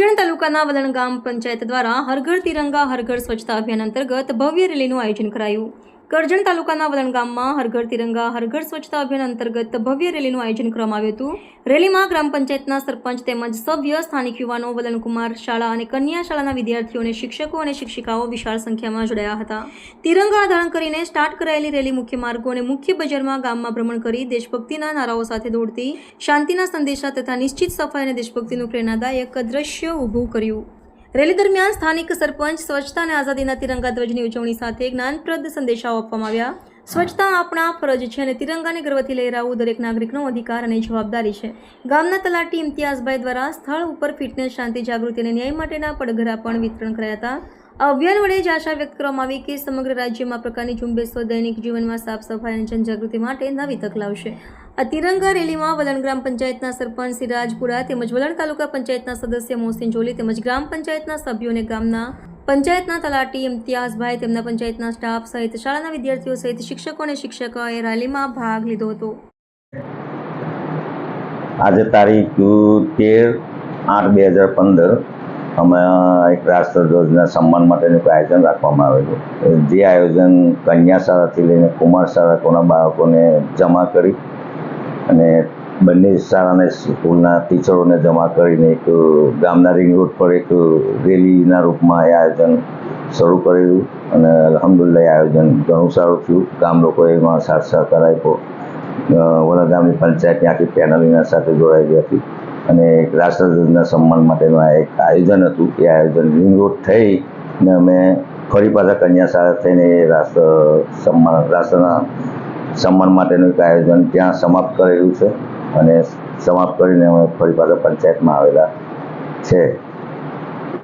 કરજણ તાલુકાના વલણ ગામ પંચાયત દ્વારા હરઘર તિરંગા હરઘર સ્વચ્છતા અભિયાન અંતર્ગત ભવ્ય રેલીનું આયોજન કરાયું. કરજણ તાલુકાના વલણ ગામમાં હરઘર તિરંગા, હરઘર સ્વચ્છતા અભિયાન અંતર્ગત ભવ્ય રેલીનું આયોજન કરવામાં આવ્યું હતું. રેલીમાં ગ્રામ પંચાયતના સરપંચ તેમજ સભ્ય, સ્થાનિક યુવાનો, વલણકુમાર શાળા અને કન્યા શાળાના વિદ્યાર્થીઓ અને શિક્ષકો અને શિક્ષિકાઓ વિશાળ સંખ્યામાં જોડાયા હતા. તિરંગા ધારણ કરીને સ્ટાર્ટ કરાયેલી રેલી મુખ્ય માર્ગો અને મુખ્ય બજારમાં ગામમાં ભ્રમણ કરી દેશભક્તિના નારાઓ સાથે દોડતી, શાંતિના સંદેશા તથા નિશ્ચિત સફાઈ અને દેશભક્તિનું પ્રેરણાદાયક દ્રશ્ય ઊભું કર્યું. રેલી દરમિયાન સ્થાનિક સરપંચ સ્વચ્છતા અને આઝાદીના તિરંગા ધ્વજની ઉજવણી સાથે જ્ઞાનપ્રદ સંદેશાઓ આપવામાં આવ્યા. સ્વચ્છતા આપણા ફરજ છે અને તિરંગાને ગર્વથી લહેરાવવું દરેક નાગરિકનો અધિકાર અને જવાબદારી છે. ગામના તલાટી ઇમ્તિયાઝભાઈ દ્વારા સ્થળ ઉપર ફિટનેસ, શાંતિ, જાગૃતિ અને ન્યાય માટેના પડઘરા પણ વિતરણ કર્યા હતા. અભિયાન વડે જ આશા વ્યક્ત કરવામાં આવી કે સમગ્ર રાજ્યમાં પ્રકારની ઝુંબેશો દૈનિક જીવનમાં સાફ સફાઈ અને જનજાગૃતિ માટે નવી તક લાવશે. આ તિરંગા રેલીમાં વલણ ગ્રામ પંચાયતના સરપંચ સિરાજપુરા તેમજ વલણ તાલુકા પંચાયતના સદસ્ય મોહસિન જોલી તેમજ ગ્રામ પંચાયતના સભ્યો અને ગામના પંચાયતના તલાટી ઇમ્તિયાઝભાઈ તેમના પંચાયતના સ્ટાફ સહિત શાળાના વિદ્યાર્થીઓ સહિત શિક્ષકો અને શિક્ષકોએ રેલીમાં ભાગ લીધો હતો. આજે તારીખ તેર આઠ બે હજાર પંદર અમે એક રાષ્ટ્રધ્વજના સન્માન માટેનું આયોજન રાખવામાં આવેલું જે આયોજન કન્યા શાળાથી લઈને કુમાર શાળા બાળકોને જમા કરી અને બંને શાળાને સ્કૂલના ટીચરોને જમા કરીને એક ગામના રિંગ રોડ પર એક રેલીના રૂપમાં એ આયોજન શરૂ કરેલું અને અલહમદુલ્લા આયોજન ઘણું સારું થયું. ગામ લોકોએ એમાં સાથ સહકાર આપ્યો. અ, વડા ગામની પંચાયતની આખી પેનલીના સાથે જોડાયેલી હતી અને એક રાષ્ટ્રધ્વજના સન્માન માટેનું આ એક આયોજન હતું. એ આયોજન રિંગ રોડ થઈ ને અમે ફરી પાછા કન્યા શાળા થઈને એ રાષ્ટ્ર સન્માન રાષ્ટ્રના સન્માન માટેનું એક આયોજન ત્યાં સમાપ્ત કરેલું છે અને સમાપ્ત કરીને અમે ફરી પાછા પંચાયતમાં આવેલા છે.